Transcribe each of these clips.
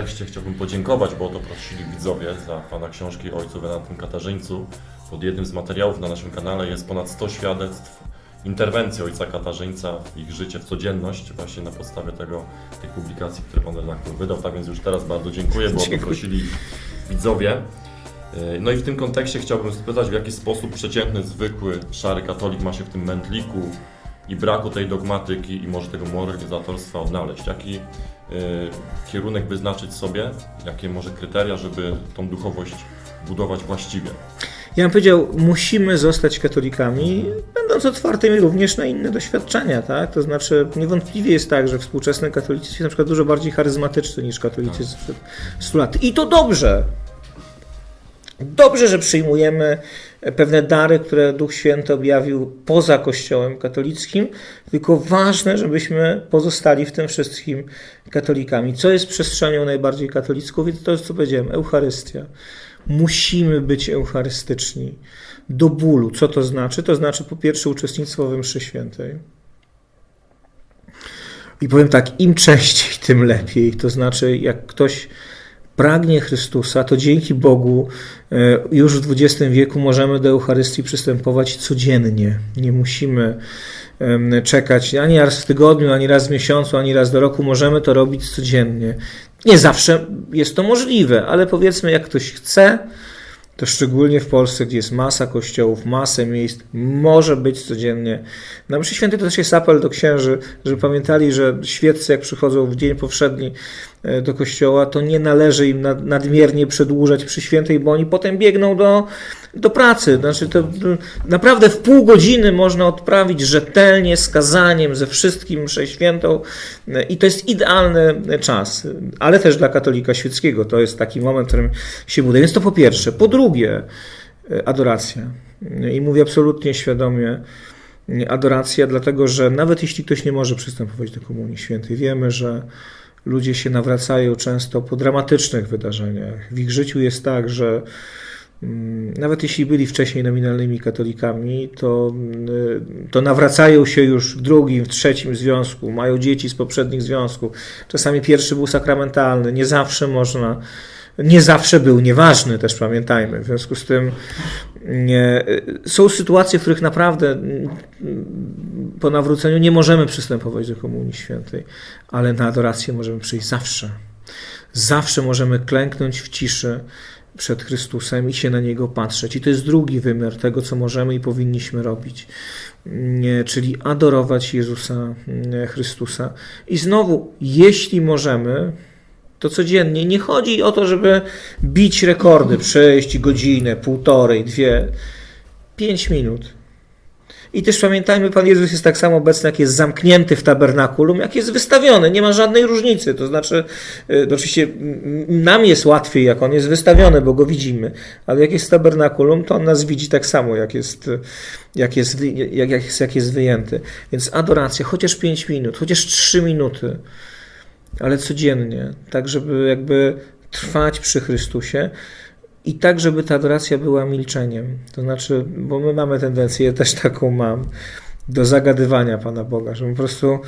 Kontekście chciałbym podziękować, bo o to prosili widzowie za Pana książki Ojcu Wenantym Katarzyńcu. Pod jednym z materiałów na naszym kanale jest ponad 100 świadectw interwencji Ojca Katarzyńca w ich życie, w codzienność, właśnie na podstawie tego, tych publikacji, które Pan redaktor wydał. Tak więc już teraz bardzo dziękuję, bo o to prosili widzowie. Yy, No i w tym kontekście chciałbym spytać, w jaki sposób przeciętny, zwykły, szary katolik ma się w tym mętliku i braku tej dogmatyki i może tego moralizatorstwa odnaleźć. Jaki kierunek wyznaczyć sobie, jakie może kryteria, żeby tą duchowość budować właściwie. Ja bym powiedział, musimy zostać katolikami, będąc otwartymi również na inne doświadczenia, tak? To znaczy, niewątpliwie jest tak, że współczesny katolicyzm jest na przykład dużo bardziej charyzmatyczny niż katolicyzm sprzed 100 lat. I to dobrze. Dobrze, że przyjmujemy pewne dary, które Duch Święty objawił poza Kościołem katolickim, tylko ważne, żebyśmy pozostali w tym wszystkim katolikami. Co jest przestrzenią najbardziej katolicką? Więc to jest, co powiedziałem, Eucharystia. Musimy być eucharystyczni do bólu. Co to znaczy? To znaczy po pierwsze uczestnictwo we mszy świętej. I powiem tak, im częściej, tym lepiej. To znaczy, jak ktoś pragnie Chrystusa, to dzięki Bogu e, już w XX wieku możemy do Eucharystii przystępować codziennie. Nie musimy czekać ani raz w tygodniu, ani raz w miesiącu, ani raz do roku. Możemy to robić codziennie. Nie zawsze jest to możliwe, ale powiedzmy, jak ktoś chce, to szczególnie w Polsce, gdzie jest masa kościołów, masę miejsc, może być codziennie. Na mszy świętej to też jest apel do księży, żeby pamiętali, że świeccy jak przychodzą w dzień powszedni do kościoła, to nie należy im nad, nadmiernie przedłużać przy świętej, bo oni potem biegną do, do pracy. Znaczy to, naprawdę w pół godziny można odprawić rzetelnie, z kazaniem, ze wszystkim mszę świętą e, i to jest idealny czas, ale też dla katolika świeckiego. To jest taki moment, w którym się buduje. Więc to po pierwsze. Po drugie, e, adoracja. I mówię absolutnie świadomie e, adoracja, dlatego że nawet jeśli ktoś nie może przystępować do Komunii Świętej, wiemy, że ludzie się nawracają często po dramatycznych wydarzeniach. W ich życiu jest tak, że mm, nawet jeśli byli wcześniej nominalnymi katolikami, to, y, to nawracają się już w drugim, w trzecim związku, mają dzieci z poprzednich związków. Czasami pierwszy był sakramentalny, nie zawsze można, nie zawsze był nieważny, też pamiętajmy. W związku z tym nie, są sytuacje, w których naprawdę mm, po nawróceniu nie możemy przystępować do Komunii Świętej, ale na adorację możemy przyjść zawsze. Zawsze możemy klęknąć w ciszy przed Chrystusem i się na Niego patrzeć. I to jest drugi wymiar tego, co możemy i powinniśmy robić, Nie, czyli adorować Jezusa nie, Chrystusa. I znowu, jeśli możemy, to codziennie. Nie chodzi o to, żeby bić rekordy, przejść godzinę, półtorej, dwie, pięć minut. I też pamiętajmy, Pan Jezus jest tak samo obecny, jak jest zamknięty w tabernakulum, jak jest wystawiony. Nie ma żadnej różnicy. To znaczy, y, oczywiście mm, nam jest łatwiej, jak On jest wystawiony, bo Go widzimy, ale jak jest w tabernakulum, to On nas widzi tak samo, jak jest, jak jest, jak jest, jak jest wyjęty. Więc adoracja, chociaż 5 minut, chociaż 3 minuty, ale codziennie, tak żeby jakby trwać przy Chrystusie i tak, żeby ta adoracja była milczeniem. To znaczy, bo my mamy tendencję, ja też taką mam, do zagadywania Pana Boga, że po prostu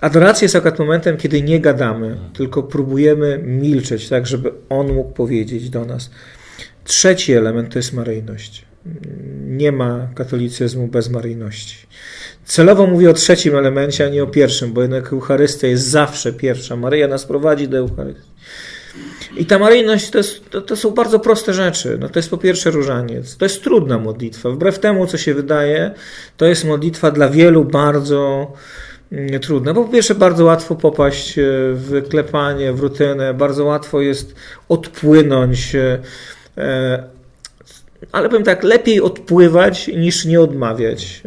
adoracja jest akurat momentem, kiedy nie gadamy, tylko próbujemy milczeć, tak, żeby On mógł powiedzieć do nas. Trzeci element to jest maryjność. Nie ma katolicyzmu bez maryjności. Celowo mówię o trzecim elemencie, a nie o pierwszym, bo jednak Eucharystia jest zawsze pierwsza. Maryja nas prowadzi do Eucharystii. I ta maryjność to, jest, to, to są bardzo proste rzeczy. No to jest po pierwsze różaniec. To jest trudna modlitwa. Wbrew temu, co się wydaje, to jest modlitwa dla wielu bardzo mm, trudna. Bo po pierwsze bardzo łatwo popaść e, w klepanie, w rutynę. Bardzo łatwo jest odpłynąć. e, e, Ale powiem tak, lepiej odpływać niż nie odmawiać.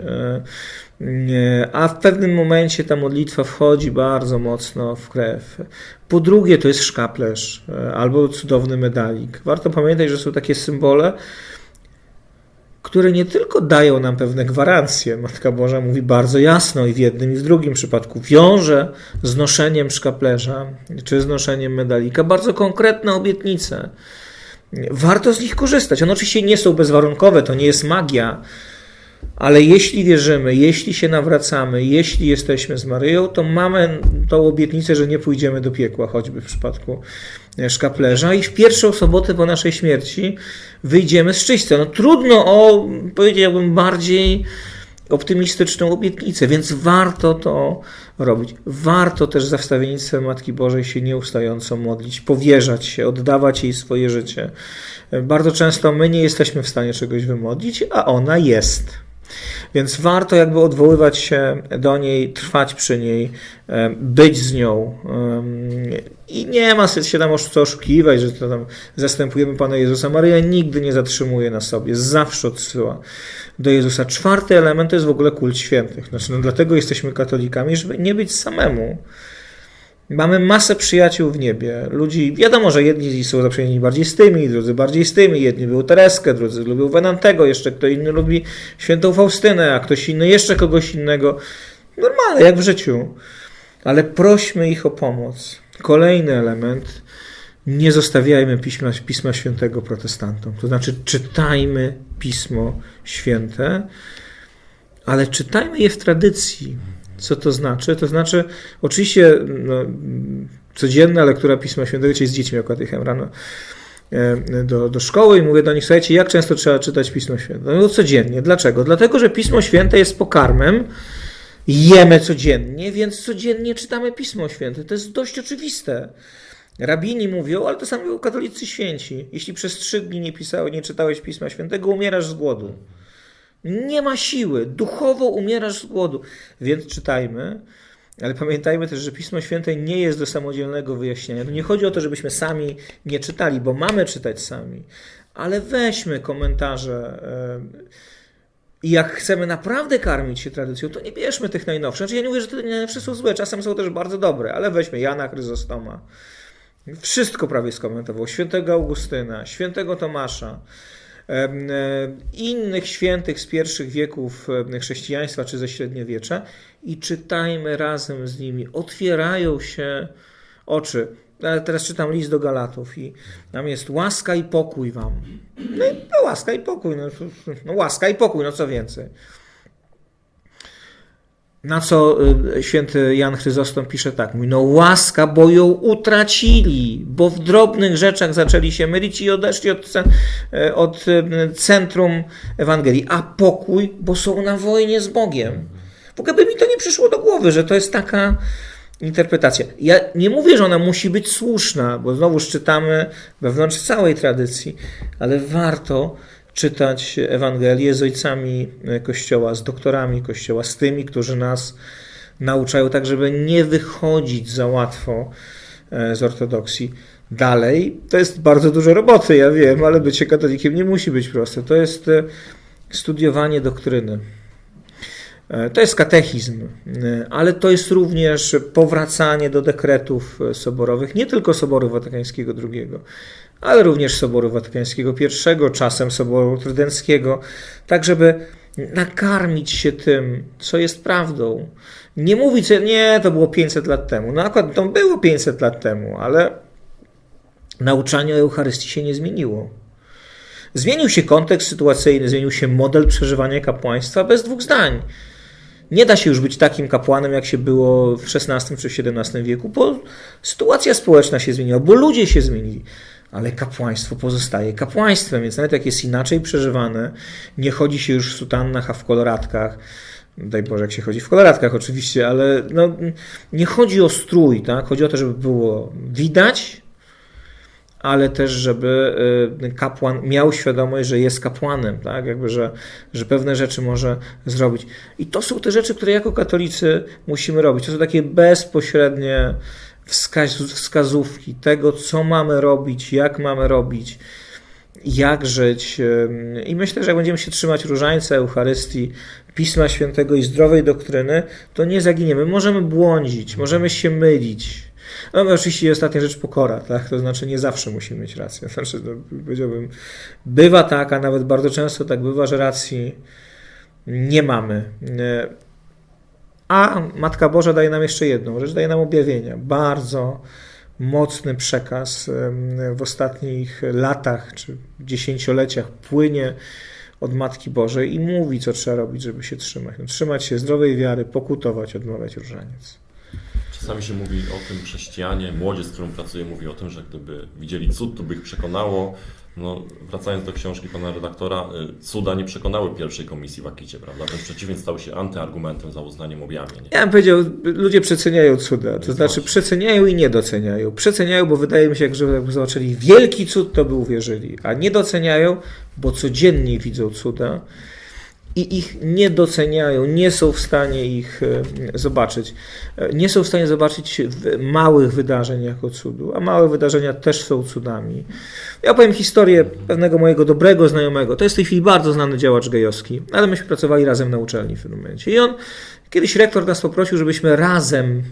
A w pewnym momencie ta modlitwa wchodzi bardzo mocno w krew. Po drugie, to jest szkaplerz e, albo cudowny medalik. Warto pamiętać, że są takie symbole, które nie tylko dają nam pewne gwarancje. Matka Boża mówi bardzo jasno i w jednym i w drugim przypadku wiąże z noszeniem szkaplerza czy z noszeniem medalika bardzo konkretne obietnice. Warto z nich korzystać. One oczywiście nie są bezwarunkowe, to nie jest magia, Ale jeśli wierzymy, jeśli się nawracamy, jeśli jesteśmy z Maryją, to mamy tą obietnicę, że nie pójdziemy do piekła, choćby w przypadku e, szkaplerza. I w pierwszą sobotę po naszej śmierci wyjdziemy z czyśćca. No trudno o, powiedziałbym, bardziej optymistyczną obietnicę, więc warto to robić. Warto też za wstawiennictwem Matki Bożej się nieustająco modlić, powierzać się, oddawać jej swoje życie. Bardzo często my nie jesteśmy w stanie czegoś wymodlić, a ona jest. Więc warto jakby odwoływać się do niej, trwać przy niej, być z nią. I nie ma się tam oszukiwać, że to tam zastępujemy Pana Jezusa. Maryja nigdy nie zatrzymuje na sobie, zawsze odsyła do Jezusa. Czwarty element to jest w ogóle kult świętych. Znaczy, no dlatego jesteśmy katolikami, żeby nie być samemu. Mamy masę przyjaciół w niebie. Ludzi, wiadomo, że jedni są zaprzyjaźnieni bardziej z tymi, drudzy bardziej z tymi. Jedni lubią Tereskę, drudzy lubią Wenantego, jeszcze kto inny lubi świętą Faustynę, a ktoś inny jeszcze kogoś innego. Normalne, jak w życiu. Ale prośmy ich o pomoc. Kolejny element. Nie zostawiajmy Pisma, Pisma Świętego protestantom. To znaczy, czytajmy Pismo Święte, ale czytajmy je w tradycji. Co to znaczy? To znaczy, oczywiście no, codzienna lektura Pisma Świętego, dzisiaj z dziećmi katechem rano e, do, do szkoły i mówię do nich, słuchajcie, jak często trzeba czytać Pismo Święte? No codziennie. Dlaczego? Dlatego, że Pismo Święte jest pokarmem, jemy codziennie, więc codziennie czytamy Pismo Święte. To jest dość oczywiste. Rabini mówią, ale to samo mówią katolicy święci. Jeśli przez trzy dni nie pisałeś, nie czytałeś Pisma Świętego, umierasz z głodu. Nie ma siły, duchowo umierasz z głodu. Więc czytajmy, ale pamiętajmy też, że Pismo Święte nie jest do samodzielnego wyjaśnienia. Nie chodzi o to, żebyśmy sami nie czytali, bo mamy czytać sami, ale weźmy komentarze. em, I jak chcemy naprawdę karmić się tradycją, to nie bierzmy tych najnowszych. Znaczy, ja nie mówię, że te najnowsze są złe, czasem są też bardzo dobre, ale weźmy Jana Chryzostoma. Wszystko prawie skomentował. Świętego Augustyna, świętego Tomasza, e, innych świętych z pierwszych wieków chrześcijaństwa czy ze średniowiecza i czytajmy razem z nimi. Otwierają się oczy. Teraz czytam list do Galatów i tam jest łaska i pokój wam. No, i, no łaska i pokój. No, no łaska i pokój, no co więcej. Na co y, święty Jan Chryzostom pisze tak, mówi, no łaska, bo ją utracili, bo w drobnych rzeczach zaczęli się mylić i odeszli od, e, od y, centrum Ewangelii, a pokój, bo są na wojnie z Bogiem. W ogóle by mi to nie przyszło do głowy, że to jest taka interpretacja. Ja nie mówię, że ona musi być słuszna, bo znowu czytamy wewnątrz całej tradycji, ale warto czytać Ewangelię z ojcami Kościoła, z doktorami Kościoła, z tymi, którzy nas nauczają, tak żeby nie wychodzić za łatwo e, z ortodoksji. Dalej, to jest bardzo dużo roboty, ja wiem, ale bycie katolikiem nie musi być proste. To jest e, studiowanie doktryny. E, To jest katechizm, ale to jest również powracanie do dekretów soborowych, nie tylko Soboru Watykańskiego II, ale również Soboru Watykańskiego I, czasem Soboru Trydenckiego, tak żeby nakarmić się tym, co jest prawdą. Nie mówić, że nie, to było 500 lat temu. No akurat to było 500 lat temu, ale nauczanie o Eucharystii się nie zmieniło. Zmienił się kontekst sytuacyjny, zmienił się model przeżywania kapłaństwa bez dwóch zdań. Nie da się już być takim kapłanem, jak się było w XVI czy XVII wieku, bo sytuacja społeczna się zmieniła, bo ludzie się zmienili. Ale kapłaństwo pozostaje kapłaństwem, więc nawet jak jest inaczej przeżywane, nie chodzi się już w sutannach, a w koloratkach. Daj Boże, jak się chodzi w koloratkach oczywiście, ale no, nie chodzi o strój, tak? chodzi o to, żeby było widać, ale też, żeby y, kapłan miał świadomość, że jest kapłanem, tak? Jakby, że, że pewne rzeczy może zrobić. I to są te rzeczy, które jako katolicy musimy robić. To są takie bezpośrednie wskaz wskazówki tego, co mamy robić, jak mamy robić, jak żyć. I myślę, że jak będziemy się trzymać różańca, Eucharystii, Pisma Świętego i zdrowej doktryny, to nie zaginiemy. Możemy błądzić, możemy się mylić. No i oczywiście ostatnia rzecz pokora, tak? To znaczy nie zawsze musimy mieć rację. Znaczy, no, powiedziałbym, bywa tak, a nawet bardzo często tak bywa, że racji nie mamy. A Matka Boża daje nam jeszcze jedną rzecz, daje nam objawienia. Bardzo mocny przekaz w ostatnich latach czy dziesięcioleciach płynie od Matki Bożej i mówi, co trzeba robić, żeby się trzymać. No, trzymać się zdrowej wiary, pokutować, odmawiać różaniec. Czasami się mówi o tym chrześcijanie, młodzież, z którą pracuję, mówi o tym, że gdyby widzieli cud, to by ich przekonało. No, wracając do książki pana redaktora, y, cuda nie przekonały pierwszej komisji w Akicie, prawda? Wręcz przeciwnie, stały się antyargumentem za uznaniem objawień. Ja bym powiedział, ludzie przeceniają cuda, to znaczy przeceniają i nie doceniają. Przeceniają, bo wydaje mi się, jak że jakby zobaczyli wielki cud, to by uwierzyli, a nie doceniają, bo codziennie widzą cuda i ich nie doceniają, nie są w stanie ich e, zobaczyć. E, Nie są w stanie zobaczyć małych wydarzeń jako cudu, a małe wydarzenia też są cudami. Ja powiem historię pewnego mojego dobrego znajomego. To jest w tej chwili bardzo znany działacz gejowski, ale myśmy pracowali razem na uczelni w tym momencie. I on, kiedyś rektor nas poprosił, żebyśmy razem,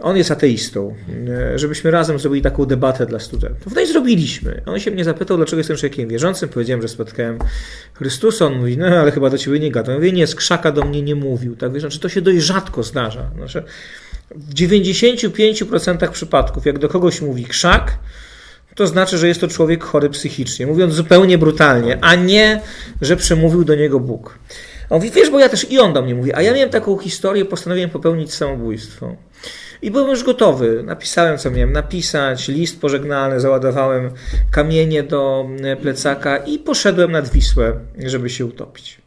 on jest ateistą, e, żebyśmy razem zrobili taką debatę dla studentów. No i zrobiliśmy. On się mnie zapytał, dlaczego jestem człowiekiem wierzącym. Powiedziałem, że spotkałem Chrystusa. On mówi, no ale chyba do ciebie nie gada. Ja nie, z krzaka do mnie nie mówił. Tak, wiesz, znaczy to się dość rzadko zdarza. Znaczy, w 95% przypadków, jak do kogoś mówi krzak, to znaczy, że jest to człowiek chory psychicznie, mówiąc zupełnie brutalnie, a nie, że przemówił do niego Bóg. On mówi, wiesz, bo ja też i on do mnie mówi, a ja miałem taką historię, postanowiłem popełnić samobójstwo. I byłem już gotowy. Napisałem, co miałem napisać, list pożegnalny, załadowałem kamienie do e, plecaka i poszedłem nad Wisłę, żeby się utopić.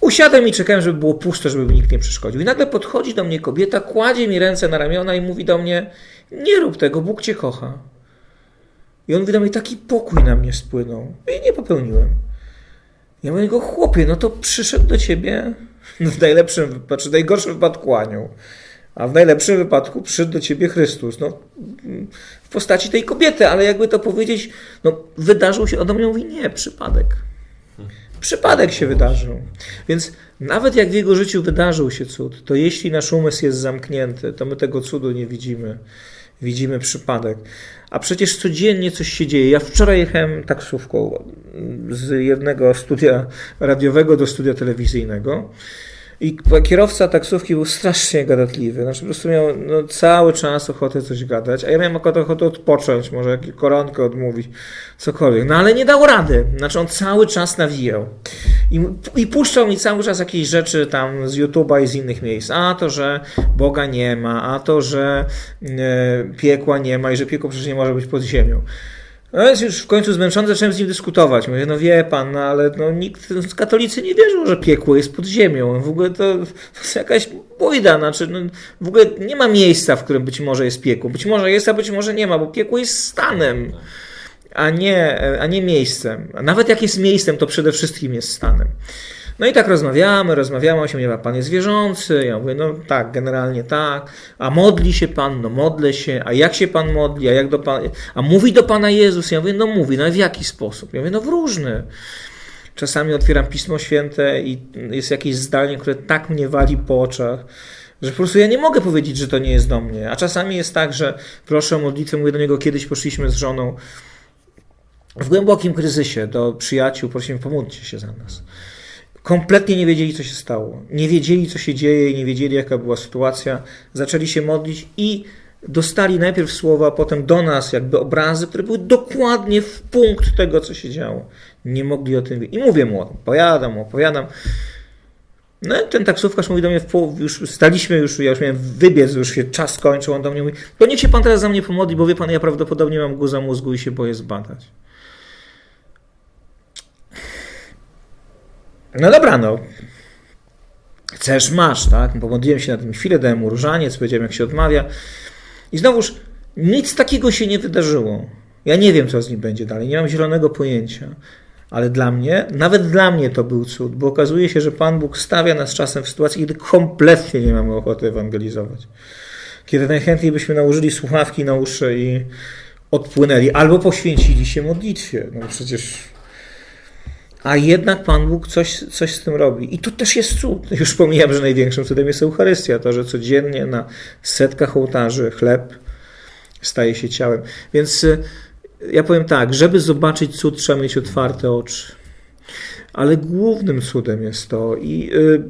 Usiadłem i czekałem, żeby było pusto, żeby nikt nie przeszkodził. I nagle podchodzi do mnie kobieta, kładzie mi ręce na ramiona i mówi do mnie: Nie rób tego, Bóg cię kocha. I on mówi do mnie: Taki pokój na mnie spłynął. I nie popełniłem. Ja mówię Chłopie, no to przyszedł do ciebie w najlepszym, znaczy najgorszym wypadku anioł. A w najlepszym wypadku przyszedł do ciebie Chrystus. No, w postaci tej kobiety, ale jakby to powiedzieć, no, wydarzył się, mnie mówi, nie, przypadek. Przypadek się wydarzył. Więc nawet jak w jego życiu wydarzył się cud, to jeśli nasz umysł jest zamknięty, to my tego cudu nie widzimy. Widzimy przypadek. A przecież codziennie coś się dzieje. Ja wczoraj jechałem taksówką z jednego studia radiowego do studia telewizyjnego. I kierowca taksówki był strasznie gadatliwy. Znaczy po prostu miał no, cały czas ochotę coś gadać, a ja miałem akurat ochotę odpocząć, może koronkę odmówić, cokolwiek. No ale nie dał rady. Znaczy on cały czas nawijał. I, I puszczał mi cały czas jakieś rzeczy tam z YouTube'a i z innych miejsc. A to, że Boga nie ma, a to, że e, piekła nie ma i że piekło przecież nie może być pod ziemią. No więc już w końcu zmęczony zacząłem z nim dyskutować. Mówię, no wie pan, no ale no, nikt, katolicy nie wierzą, że piekło jest pod ziemią. W ogóle to, to jest jakaś bójda, znaczy no, w ogóle nie ma miejsca, w którym być może jest piekło. Być może jest, a być może nie ma, bo piekło jest stanem, a nie, a nie miejscem. A nawet jak jest miejscem, to przede wszystkim jest stanem. No i tak rozmawiamy, rozmawiamy, on się mnie, pan jest wierzący, ja mówię, no tak, generalnie tak, a modli się pan, no modlę się, a jak się pan modli, a jak do a mówi do pana Jezus, ja mówię, no mówi, no w jaki sposób? Ja mówię, no w różny. Czasami otwieram Pismo Święte i jest jakieś zdanie, które tak mnie wali po oczach, że po prostu ja nie mogę powiedzieć, że to nie jest do mnie. A czasami jest tak, że proszę o modlitwę, mówię do niego, kiedyś poszliśmy z żoną w głębokim kryzysie do przyjaciół, prosimy, pomódlcie się za nas kompletnie nie wiedzieli, co się stało. Nie wiedzieli, co się dzieje nie wiedzieli, jaka była sytuacja. Zaczęli się modlić i dostali najpierw słowa, potem do nas jakby obrazy, które były dokładnie w punkt tego, co się działo. Nie mogli o tym wiedzieć. I mówię mu, opowiadam, opowiadam. No i ten taksówkarz mówi do mnie, w pół, już staliśmy, już, ja już miałem wybiec, już się czas kończył, on do mnie mówi, to niech się pan teraz za mnie pomodli, bo wie pan, ja prawdopodobnie mam guza mózgu i się boję zbadać. No dobra, no. Chcesz, masz, tak? Pomodliłem się na tym chwilę, dałem mu różaniec, powiedziałem, jak się odmawia. I znowuż nic takiego się nie wydarzyło. Ja nie wiem, co z nim będzie dalej, nie mam zielonego pojęcia. Ale dla mnie, nawet dla mnie to był cud, bo okazuje się, że Pan Bóg stawia nas czasem w sytuacji, kiedy kompletnie nie mamy ochoty ewangelizować. Kiedy najchętniej byśmy nałożyli słuchawki na uszy i odpłynęli, albo poświęcili się modlitwie. No przecież a jednak Pan Bóg coś, coś z tym robi. I to też jest cud. Już pomijam, że największym cudem jest Eucharystia, to, że codziennie na setkach ołtarzy chleb staje się ciałem. Więc y, ja powiem tak, żeby zobaczyć cud, trzeba mieć otwarte oczy. Ale głównym cudem jest to i y,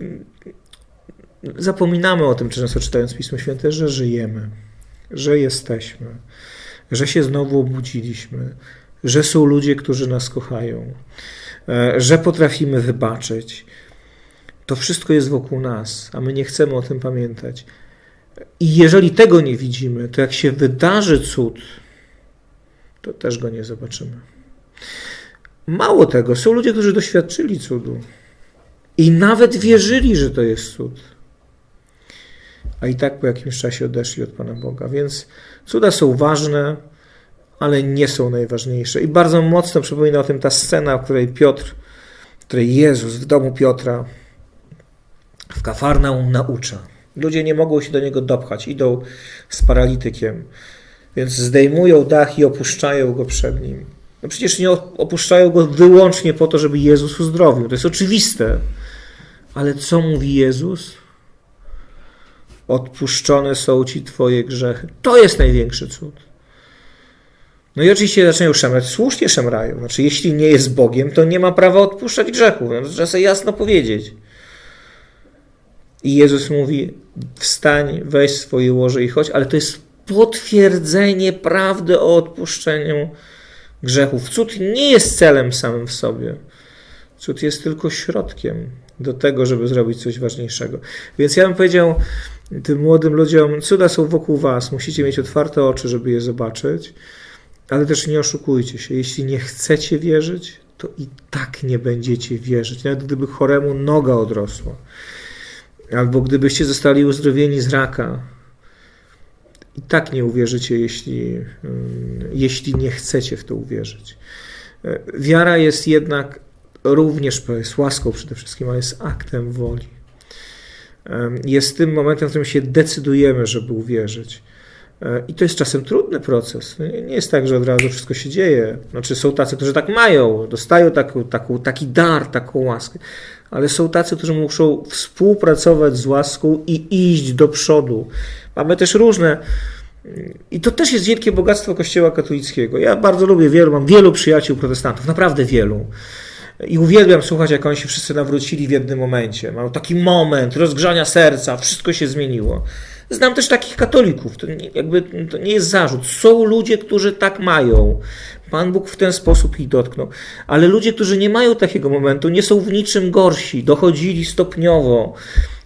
zapominamy o tym często czytając Pismo Święte, że żyjemy, że jesteśmy, że się znowu obudziliśmy, że są ludzie, którzy nas kochają, że potrafimy wybaczyć. To wszystko jest wokół nas, a my nie chcemy o tym pamiętać. I jeżeli tego nie widzimy, to jak się wydarzy cud, to też go nie zobaczymy. Mało tego, są ludzie, którzy doświadczyli cudu i nawet wierzyli, że to jest cud. A i tak po jakimś czasie odeszli od Pana Boga. Więc cuda są ważne, ale nie są najważniejsze. I bardzo mocno przypomina o tym ta scena, w której Piotr, w której Jezus w domu Piotra w Kafarnaum naucza. Ludzie nie mogą się do niego dopchać, idą z paralitykiem, więc zdejmują dach i opuszczają go przed nim. No przecież nie opuszczają go wyłącznie po to, żeby Jezus uzdrowił. To jest oczywiste. Ale co mówi Jezus? Odpuszczone są ci Twoje grzechy. To jest największy cud. No i oczywiście zaczynają szemrać. Słusznie szemrają. Znaczy, jeśli nie jest Bogiem, to nie ma prawa odpuszczać grzechów. No, to trzeba sobie jasno powiedzieć. I Jezus mówi: Wstań, weź swoje łoże i chodź, ale to jest potwierdzenie prawdy o odpuszczeniu grzechów. Cud nie jest celem samym w sobie. Cud jest tylko środkiem do tego, żeby zrobić coś ważniejszego. Więc ja bym powiedział tym młodym ludziom: cuda są wokół Was, musicie mieć otwarte oczy, żeby je zobaczyć, ale też nie oszukujcie się. Jeśli nie chcecie wierzyć, to i tak nie będziecie wierzyć. Nawet gdyby choremu noga odrosła, albo gdybyście zostali uzdrowieni z raka, i tak nie uwierzycie, jeśli, jeśli nie chcecie w to uwierzyć. Wiara jest jednak również jest łaską przede wszystkim, ale jest aktem woli. Jest tym momentem, w którym się decydujemy, żeby uwierzyć. I to jest czasem trudny proces. Nie jest tak, że od razu wszystko się dzieje. Znaczy, są tacy, którzy tak mają, dostają taki dar, taką łaskę, ale są tacy, którzy muszą współpracować z łaską i iść do przodu. Mamy też różne. I to też jest wielkie bogactwo Kościoła katolickiego. Ja bardzo lubię wielu, mam wielu przyjaciół protestantów, naprawdę wielu. I uwielbiam słuchać, jak oni się wszyscy nawrócili w jednym momencie. Mam taki moment rozgrzania serca, wszystko się zmieniło. Znam też takich katolików, to nie, jakby to nie jest zarzut. Są ludzie, którzy tak mają. Pan Bóg w ten sposób ich dotknął. Ale ludzie, którzy nie mają takiego momentu, nie są w niczym gorsi. Dochodzili stopniowo,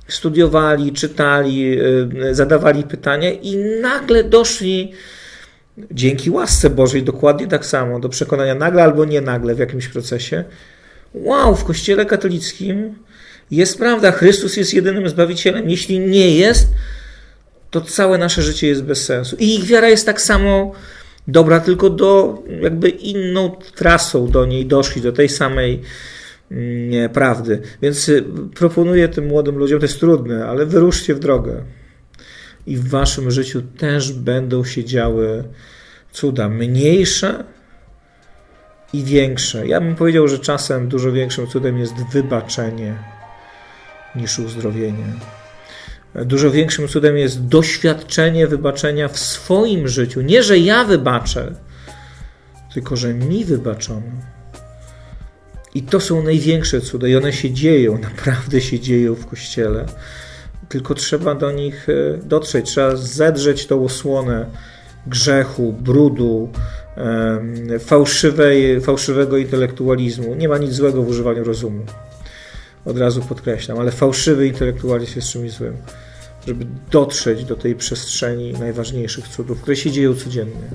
studiowali, czytali, zadawali pytania i nagle doszli dzięki łasce Bożej dokładnie tak samo do przekonania nagle albo nie nagle w jakimś procesie. Wow, w Kościele katolickim jest prawda, Chrystus jest jedynym Zbawicielem. Jeśli nie jest, to całe nasze życie jest bez sensu. I ich wiara jest tak samo dobra, tylko do jakby inną trasą do niej doszli, do tej samej nie, prawdy. Więc proponuję tym młodym ludziom, to jest trudne, ale wyruszcie w drogę. I w waszym życiu też będą się działy cuda. Mniejsze i większe. Ja bym powiedział, że czasem dużo większym cudem jest wybaczenie niż uzdrowienie. Dużo większym cudem jest doświadczenie wybaczenia w swoim życiu. Nie, że ja wybaczę, tylko że mi wybaczono. I to są największe cuda, i one się dzieją, naprawdę się dzieją w kościele. Tylko trzeba do nich dotrzeć, trzeba zedrzeć tą osłonę grzechu, brudu, fałszywej, fałszywego intelektualizmu. Nie ma nic złego w używaniu rozumu. Od razu podkreślam, ale fałszywy intelektualizm jest czymś złym. Żeby dotrzeć do tej przestrzeni najważniejszych cudów, które się dzieją codziennie.